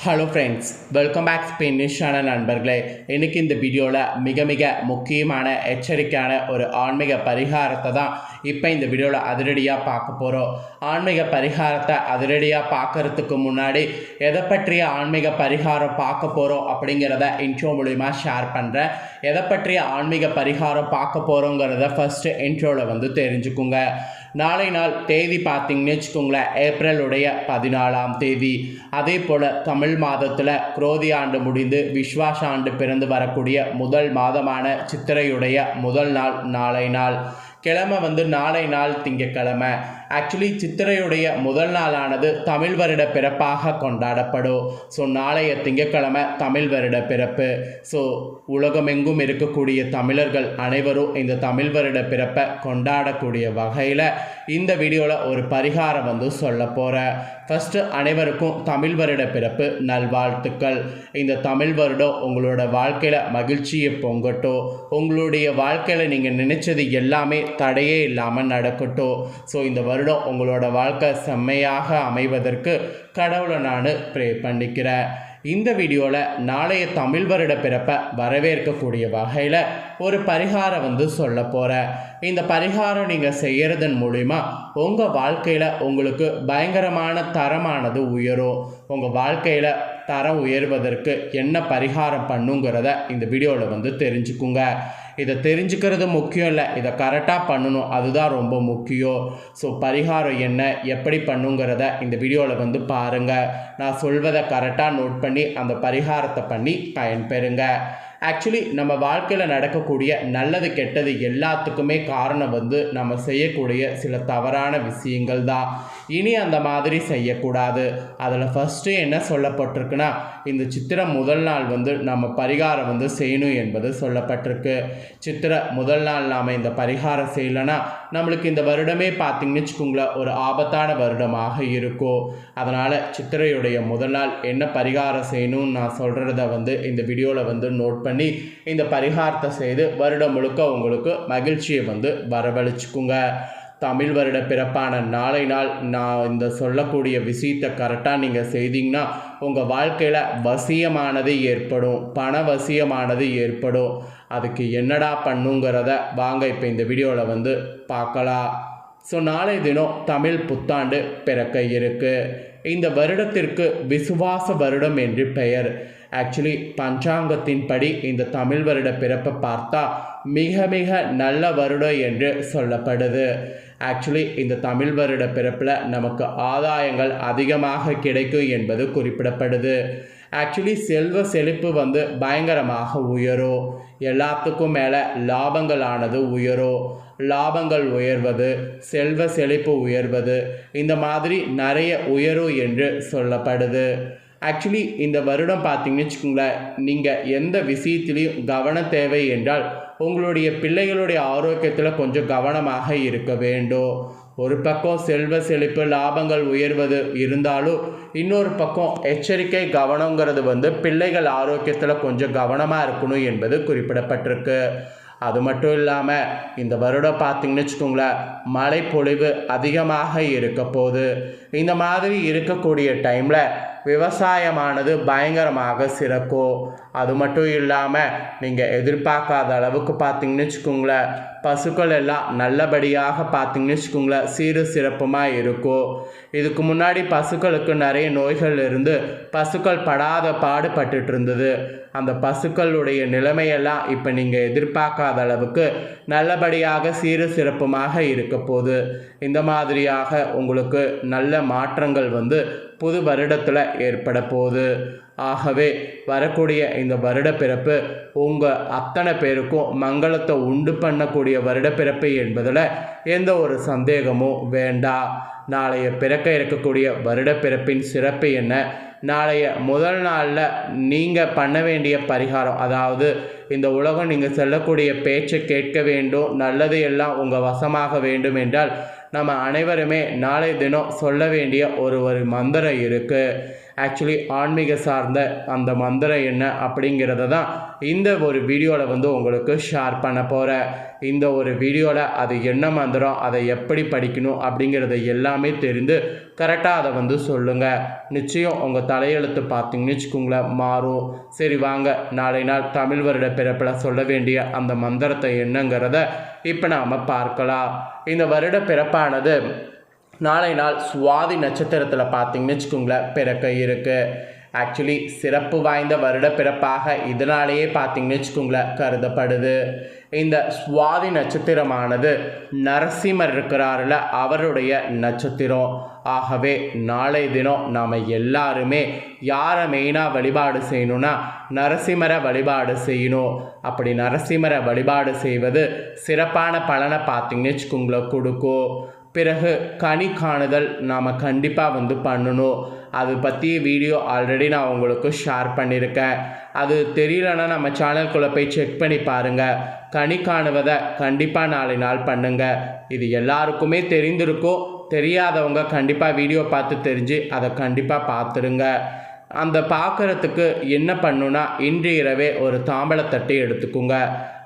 Hello friends welcome back பின்னிஷான நண்பர்களே இன்றைக்கி இந்த வீடியோவில் மிக மிக முக்கியமான எச்சரிக்கையான ஒரு ஆன்மீக பரிகாரத்தை தான் இப்போ இந்த வீடியோவில் அதிரடியாக பார்க்க போகிறோம் ஆன்மீக பரிகாரத்தை அதிரடியாக பார்க்கறதுக்கு முன்னாடி எதை பற்றிய ஆன்மீக பரிகாரம் பார்க்க போகிறோம் அப்படிங்கிறத இன்ட்ரோ மூலிமா ஷேர் பண்ணுறேன் எதை பற்றிய ஆன்மீக பரிகாரம் பார்க்க போகிறோங்கிறத ஃபஸ்ட்டு இன்ட்ரோவில் வந்து தெரிஞ்சுக்குங்க. நாளை நாள் தேதி பார்த்தீங்கன்னு வச்சுக்கோங்களேன் ஏப்ரலுடைய பதினாலாம் தேதி. அதே போல் தமிழ் மாதத்தில் குரோதி ஆண்டு முடிந்து விஸ்வாச ஆண்டு பிறந்து வரக்கூடிய முதல் மாதமான சித்திரையுடைய முதல் நாள் நாளை நாள். கிழமை வந்து நாளை நாள் திங்கக்கிழமை ஆக்சுவலி சித்திரையுடைய முதல் நாளானது தமிழ் வருட பிறப்பாக கொண்டாடப்படும். ஸோ நாளைய திங்கக்கிழமை தமிழ் வருட பிறப்பு. ஸோ உலகமெங்கும் இருக்கக்கூடிய தமிழர்கள் அனைவரும் இந்த தமிழ் வருட பிறப்பை கொண்டாடக்கூடிய வகையில் இந்த வீடியோவில் ஒரு பரிகாரம் வந்து சொல்ல போகிறேன் ஃபஸ்ட்டு அனைவருக்கும் தமிழ் வருட பிறப்பு நல்வாழ்த்துக்கள். இந்த தமிழ் வருடம் உங்களோட வாழ்க்கையில் மகிழ்ச்சியை பொங்கட்டும். உங்களுடைய வாழ்க்கையில் நீங்கள் நினைச்சது எல்லாமே தடையே இல்லாமல் நடக்கட்டும். ஸோ இந்த வருடம் உங்களோட வாழ்க்கை செம்மையாக அமைவதற்கு கடவுளை நான் ப்ரே பண்ணிக்கிறேன். இந்த வீடியோவில் நாளைய தமிழ் வருட பிறப்பை வரவேற்கக்கூடிய வகையில் ஒரு பரிகாரம் வந்து சொல்ல போகிறேன் இந்த பரிகாரம் நீங்கள் செய்கிறதன் மூலிமா உங்கள் வாழ்க்கையில் உங்களுக்கு பயங்கரமான தரமானது உயரும். உங்கள் வாழ்க்கையில் தரம் உயர்வதற்கு என்ன பரிகாரம் பண்ணுங்கிறத இந்த வீடியோவில் வந்து தெரிஞ்சுக்குங்க. இதை தெரிஞ்சுக்கிறது முக்கியம் இல்லை இதை கரெக்டாக பண்ணணும் அதுதான் ரொம்ப முக்கியம். ஸோ பரிகாரம் என்ன எப்படி பண்ணுங்கிறத இந்த வீடியோவில் வந்து பாருங்கள் நான் சொல்வதை கரெக்டாக நோட் பண்ணி அந்த பரிகாரத்தை பண்ணி பயன்பெறுங்க. ஆக்சுவலி நம்ம வாழ்க்கையில் நடக்கக்கூடிய நல்லது கெட்டது எல்லாத்துக்குமே காரணம் வந்து நம்ம செய்யக்கூடிய சில தவறான விஷயங்கள் தான். இனி அந்த மாதிரி செய்யக்கூடாது. அதில் ஃபஸ்ட்டு என்ன சொல்லப்பட்டிருக்குன்னா இந்த சித்திரை முதல் நாள் வந்து நம்ம பரிகாரம் வந்து செய்யணும் என்பது சொல்லப்பட்டிருக்கு. சித்திரை முதல் நாள் நாம் இந்த பரிகாரம் செய்யலைன்னா நம்மளுக்கு இந்த வருடமே பார்த்திங்கன்னு வச்சுக்கோங்களேன் ஒரு ஆபத்தான வருடமாக இருக்கும். அதனால் சித்திரையுடைய முதல் நாள் என்ன பரிகாரம் செய்யணும்னு நான் சொல்கிறத வந்து இந்த வீடியோவில் வந்து நோட் பண்ணி பண்ணி இந்த பரிகாரத்தை செய்து வருடம் முழுக்க உங்களுக்கு மகிழ்ச்சியை வந்து வரவழைச்சிக்குங்க. தமிழ் வருட பிறப்பான நாளை நாள் நான் இந்த சொல்லக்கூடிய விஷயத்தை கரெக்டாக நீங்கள் செய்தீங்கன்னா உங்கள் வாழ்க்கையில் வசியமானது ஏற்படும் பண வசியமானது ஏற்படும். அதுக்கு என்னடா பண்ணுங்கிறத வாங்க இப்போ இந்த வீடியோவில் வந்து பார்க்கலாம். ஸோ நாளை தினம் தமிழ் புத்தாண்டு பிறக்க இருக்குது இந்த வருடத்திற்கு விசுவாச வருடம் என்று பெயர். ஆக்சுவலி பஞ்சாங்கத்தின்படி இந்த தமிழ் வருட பிறப்பை பார்த்தா மிக மிக நல்ல வருடம் என்று சொல்லப்படுது. ஆக்சுவலி இந்த தமிழ் வருட பிறப்பில் நமக்கு ஆதாயங்கள் அதிகமாக கிடைக்கும் என்பது குறிப்பிடப்படுது. ஆக்சுவலி செல்வ செழிப்பு வந்து பயங்கரமாக உயரும். எல்லாத்துக்கும் மேலே லாபங்களானது உயரும். லாபங்கள் உயர்வது செல்வ செழிப்பு உயர்வது இந்த மாதிரி நிறைய உயரும் என்று சொல்லப்படுது. ஆக்சுவலி இந்த வருடம் பார்த்தீங்கன்னு வச்சுக்கோங்களேன் நீங்கள் எந்த விஷயத்துலேயும் கவனம் தேவை என்றால் உங்களுடைய பிள்ளைகளுடைய ஆரோக்கியத்தில் கொஞ்சம் கவனமாக இருக்க வேண்டும். ஒரு பக்கம் செல்வ செழிப்பு லாபங்கள் உயர்வது இருந்தாலும் இன்னொரு பக்கம் எச்சரிக்கை கவனங்கிறது வந்து பிள்ளைகள் ஆரோக்கியத்தில் கொஞ்சம் கவனமாக இருக்கணும் என்பது குறிப்பிடப்பட்டிருக்கு. அது மட்டும் இல்லாமல் இந்த வருடம் பார்த்தீங்கன்னு வச்சுக்கோங்களேன் மழை பொழிவு அதிகமாக இருக்க போகுது. இந்த மாதிரி இருக்கக்கூடிய டைமில் விவசாயமானது பயங்கரமாக சிறக்கும் அது மட்டும் இல்லாமல் நீங்கள் எதிர்பார்க்காத அளவுக்கு பார்த்தீங்கன்னு வச்சுக்கோங்களேன் பசுக்கள் எல்லாம் நல்லபடியாக பார்த்தீங்கன்னு வச்சுக்கோங்களேன் சீரு சிறப்புமாக இருக்கும் இதுக்கு முன்னாடி பசுக்களுக்கு நிறைய நோய்கள் இருந்து பசுக்கள் படாத பாடுபட்டுட்டு இருந்தது. அந்த பசுக்களுடைய நிலைமையெல்லாம் இப்போ நீங்கள் எதிர்பார்க்காத அளவுக்கு நல்லபடியாக சீரு சிறப்புமாக இருக்க போகுது. இந்த மாதிரியாக உங்களுக்கு நல்ல மாற்றங்கள் வந்து புது வருடத்தில் ஏற்பட போகுது. ஆகவே வரக்கூடிய இந்த வருட பிறப்பு உங்கள் அத்தனை பேருக்கும் மங்களத்தை உண்டு பண்ணக்கூடிய வருட பிறப்பு என்பதில் எந்த ஒரு சந்தேகமும் வேண்டாம் நாளைய பிறக்க இருக்கக்கூடிய வருட பிறப்பின் சிறப்பு என்ன? நாளைய முதல் நாளில் நீங்கள் பண்ண வேண்டிய பரிகாரம் அதாவது இந்த உலகம் நீங்கள் செல்லக்கூடிய பேச்சை கேட்க வேண்டும் நல்லது எல்லாம் உங்கள் வசமாக வேண்டும் என்றால் நம்ம அனைவருமே நாளை தினம் சொல்ல வேண்டிய ஒரு ஒரு மந்திரம் இருக்குது ஆக்சுவலி ஆன்மீக சார்ந்த அந்த மந்திரம் என்ன அப்படிங்கிறத தான் இந்த ஒரு வீடியோவில் வந்து உங்களுக்கு ஷேர் பண்ண போகிறேன் இந்த ஒரு வீடியோவில் அது என்ன மந்திரம் அதை எப்படி படிக்கணும் அப்படிங்கிறத எல்லாமே தெரிந்து கரெக்டாக அதை வந்து சொல்லுங்கள் நிச்சயம் உங்கள் தலையெழுத்து பார்த்தீங்கன்னு வச்சுக்கோங்களேன் மாறும். சரி வாங்க. நாளை நாள் தமிழ் வருட பிறப்பில் சொல்ல வேண்டிய அந்த மந்திரத்தை என்னங்கிறத இப்போ நாம் பார்க்கலாம். இந்த வருட பிறப்பானது நாளை நாள் சுவாதி நட்சத்திரத்தில் பார்த்தீங்கன்னு வச்சுக்கோங்களேன் பிறக்க இருக்குது ஆக்சுவலி சிறப்பு வாய்ந்த வருட பிறப்பாக இதனாலேயே பார்த்தீங்கன்னு வச்சுக்கோங்களேன் கருதப்படுது. இந்த சுவாதி நட்சத்திரமானது நரசிம்மர் இருக்கிறாருல அவருடைய நட்சத்திரம். ஆகவே நாளை தினம் நாம் எல்லாருமே யாரை மெயினாக வழிபாடு செய்யணும்னா நரசிம்மரை வழிபாடு செய்யணும். அப்படி நரசிம்மரை வழிபாடு செய்வது சிறப்பான பலனை பார்த்தீங்கன்னு வச்சுக்கோங்களேன் கொடுக்கும். பிறகு கனி காணுதல் நாம் கண்டிப்பாக வந்து பண்ணணும். அது பற்றிய வீடியோ ஆல்ரெடி நான் உங்களுக்கு ஷேர் பண்ணியிருக்கேன் அது தெரியலன்னா நம்ம சேனல்குள்ளே போய் செக் பண்ணி பாருங்கள் கனி காணுவதை கண்டிப்பாக நாளை நாள் பண்ணுங்கள் இது எல்லாருக்குமே தெரிந்திருக்கும். தெரியாதவங்க கண்டிப்பாக வீடியோ பார்த்து தெரிஞ்சு அதை கண்டிப்பாக பார்த்துருங்க. அந்த பார்க்குறதுக்கு என்ன பண்ணுன்னா இன்று இரவே ஒரு தாம்பழத்தட்டை எடுத்துக்கோங்க.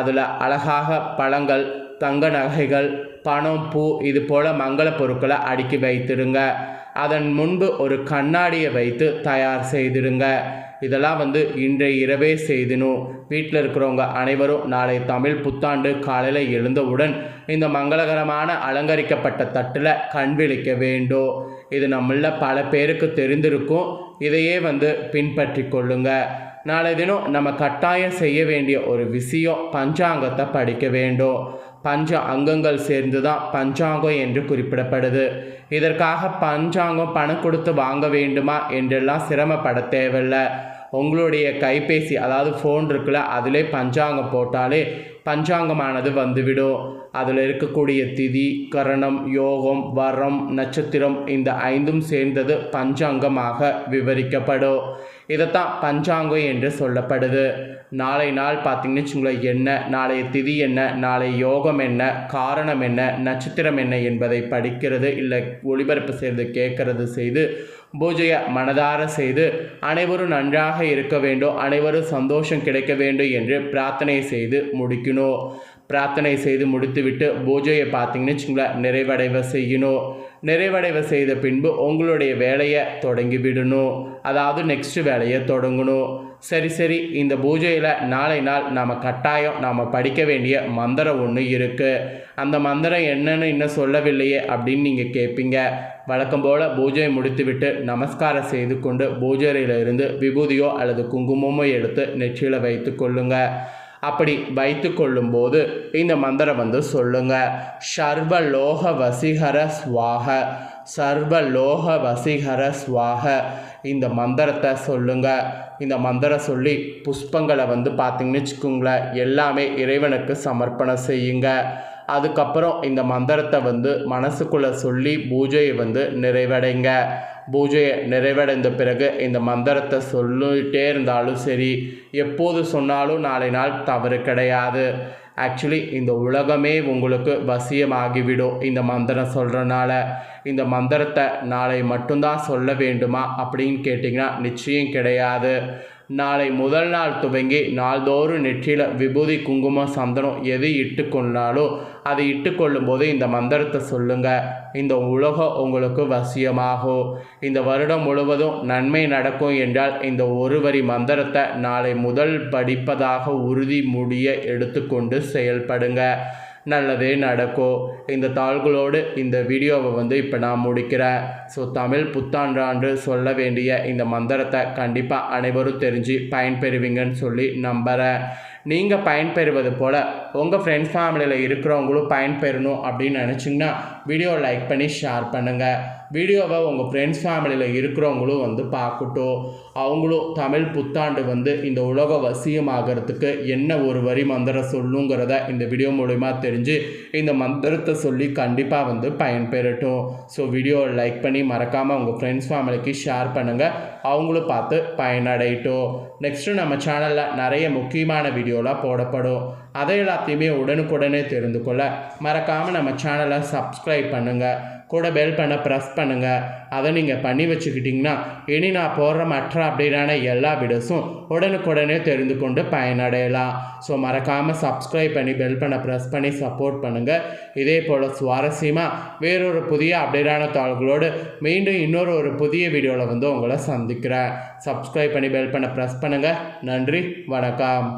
அதில் அழகாக பழங்கள் தங்க நகைகள் பணம் பூ இது போல் மங்கள பொருட்களை அடுக்கி வைத்திருங்க. அதன் முன்பு ஒரு கண்ணாடியை வைத்து தயார் செய்திருங்க. இதெல்லாம் வந்து இன்றைய இரவே செய்தினும் வீட்டில் இருக்கிறவங்க அனைவரும் நாளை தமிழ் புத்தாண்டு காலையில் எழுந்தவுடன் இந்த மங்களகரமான அலங்கரிக்கப்பட்ட தட்டில் கண் விழிக்க வேண்டும். இது நம்மள பல பேருக்கு தெரிந்திருக்கும். இதையே வந்து பின்பற்றி கொள்ளுங்க. நாளை தினம் நம்ம கட்டாயம் செய்ய வேண்டிய ஒரு விஷயம் பஞ்சாங்கத்தை படிக்க வேண்டும். பஞ்ச அங்கங்கள் சேர்ந்து தான் பஞ்சாங்கம் என்று குறிப்பிடப்படுது. இதற்காக பஞ்சாங்கம் பணம் கொடுத்து வாங்க வேண்டுமா என்றெல்லாம் சிரமப்பட தேவையில்லை. உங்களுடைய கைபேசி அதாவது ஃபோன் இருக்குல்ல அதிலே பஞ்சாங்கம் போட்டாலே பஞ்சாங்கமானது வந்துவிடும். அதில் இருக்கக்கூடிய திதி கரணம் யோகம் வரம் நட்சத்திரம் இந்த ஐந்தும் சேர்ந்தது பஞ்சாங்கமாக விவரிக்கப்படும். இதைத்தான் பஞ்சாங்கம் என்று சொல்லப்படுது. நாளை நாள் பார்த்தீங்கன்னு வச்சுங்களேன் என்ன நாளைய திதி என்ன நாளை யோகம் என்ன காரணம் என்ன நட்சத்திரம் என்ன என்பதை படிக்கிறது இல்லை ஒளிபரப்பு செய்து கேட்கறது செய்து பூஜையை மனதார செய்து அனைவரும் நன்றாக இருக்க வேண்டும் அனைவரும் சந்தோஷம் கிடைக்க வேண்டும் என்று பிரார்த்தனை செய்து முடிக்கணும். பிரார்த்தனை செய்து முடித்துவிட்டு பூஜையை பார்த்தீங்கன்னு வச்சுங்களேன் நிறைவடைவை செய்யணும். நிறைவடைவை செய்த பின்பு உங்களுடைய வேலையை தொடங்கி விடணும். அதாவது நெக்ஸ்ட் வேலையை தொடங்கணும். சரி சரி இந்த பூஜையில் நாளை நாள் நாம் கட்டாயம் நாம் படிக்க வேண்டிய மந்திரம் ஒன்று இருக்குது அந்த மந்திரம் என்னன்னு இன்னும் சொல்லவில்லையே அப்படின்னு நீங்கள் கேட்பீங்க வழக்கம் போல் பூஜையை முடித்துவிட்டு நமஸ்காரம் செய்து கொண்டு பூஜையிலிருந்து விபூதியோ அல்லது குங்குமமோ எடுத்து நெற்றியில் வைத்து கொள்ளுங்கள் அப்படி வைத்து கொள்ளும்போது இந்த மந்திரம் வந்து சொல்லுங்க. சர்வலோக வசீகர ஸ்வாக. சர்வலோக வசீகர சுவாக இந்த மந்திரத்தை சொல்லுங்க. இந்த மந்திரம் சொல்லி புஷ்பங்களை வந்து பார்த்தீங்கன்னு வச்சுக்கோங்களேன் எல்லாமே இறைவனுக்கு சமர்ப்பணம் செய்யுங்க. அதுக்கப்புறம் இந்த மந்திரத்தை வந்து மனசுக்குள்ளே சொல்லி பூஜையை வந்து நிறைவடைங்க. பூஜையை நிறைவடைந்த பிறகு இந்த மந்திரத்தை சொல்லிட்டே இருந்தாலும் சரி எப்போது சொன்னாலும் நாளை நாள் தவறு கிடையாது. ஆக்சுவலி இந்த உலகமே உங்களுக்கு வசியமாகிவிடும். இந்த மந்திரம் சொல்கிறனால இந்த மந்திரத்தை நாளை மட்டும்தான் சொல்ல வேண்டுமா அப்படின்னு கேட்டிங்கன்னா நிச்சயம் கிடையாது. நாளை முதல் நாள் துவங்கி நாள்தோறும் நெற்றியில் விபூதி குங்குமம் சந்தனம் எது இட்டு அதை இட்டு கொள்ளும்போது இந்த மந்திரத்தை சொல்லுங்க. இந்த உலகம் உங்களுக்கு வசியமாகும் இந்த வருடம் முழுவதும் நன்மை நடக்கும் என்றால் இந்த ஒரு வரி மந்திரத்தை நாளை முதல் படிப்பதாக உறுதி முடிய எடுத்துக்கொண்டு செயல்படுங்க. நல்லதே நடக்கும் இந்த தாள்களோடு இந்த வீடியோவை வந்து இப்போ நான் முடிக்கிறேன். ஸோ தமிழ் புத்தாண்டாண்டு சொல்ல வேண்டிய இந்த மந்திரத்தை கண்டிப்பாக அனைவரும் தெரிஞ்சு பயன்பெறுவீங்கன்னு சொல்லி நம்புகிறேன் நீங்கள் பயன்பெறுவது போல் உங்கள் ஃப்ரெண்ட்ஸ் ஃபேமிலியில் இருக்கிறவங்களும் பயன்பெறணும் அப்படின்னு நினச்சிங்கன்னா வீடியோ லைக் பண்ணி ஷேர் பண்ணுங்கள் வீடியோவை உங்கள் ஃப்ரெண்ட்ஸ் ஃபேமிலியில் இருக்கிறவங்களும் வந்து பார்க்கட்டும். அவங்களும் தமிழ் புத்தாண்டு வந்து இந்த உலக வசியமாகிறதுக்கு என்ன ஒரு வரி மந்திரம் சொல்லுங்கிறத இந்த வீடியோ மூலிமா தெரிஞ்சு இந்த மந்திரத்தை சொல்லி கண்டிப்பாக வந்து பயன்பெறட்டும். ஸோ வீடியோவை லைக் பண்ணி மறக்காமல் உங்கள் ஃப்ரெண்ட்ஸ் ஃபேமிலிக்கு ஷேர் பண்ணுங்கள் அவங்களும் பார்த்து பயனடையட்டும். நெக்ஸ்ட்டு நம்ம சேனலில் நிறைய முக்கியமான வீடியோலாம் போடப்படும். அதை எல்லாத்தையுமே உடனுக்குடனே தெரிந்து கொள்ள மறக்காமல் நம்ம சேனலை சப்ஸ்கிரைப் பண்ணுங்கள் கூட பெல் பண்ண ப்ரெஸ் பண்ணுங்கள் அதை நீங்கள் பண்ணி வச்சுக்கிட்டிங்கன்னா இனி நான் போடுற மற்ற அப்டேட்டான எல்லா வீடியோஸும் உடனுக்குடனே தெரிந்து கொண்டு பயனடையலாம். ஸோ மறக்காமல் சப்ஸ்கிரைப் பண்ணி பெல் பண்ண ப்ரெஸ் பண்ணி சப்போர்ட் பண்ணுங்கள் இதே போல் சுவாரஸ்யமாக வேறொரு புதிய அப்டேட்டான தாள்களோடு மீண்டும் இன்னொரு ஒரு புதிய வீடியோவில் வந்து உங்களை சந்திக்கிறேன். சப்ஸ்கிரைப் பண்ணி பெல் பண்ண ப்ரெஸ் பண்ணுங்கள் நன்றி வணக்கம்.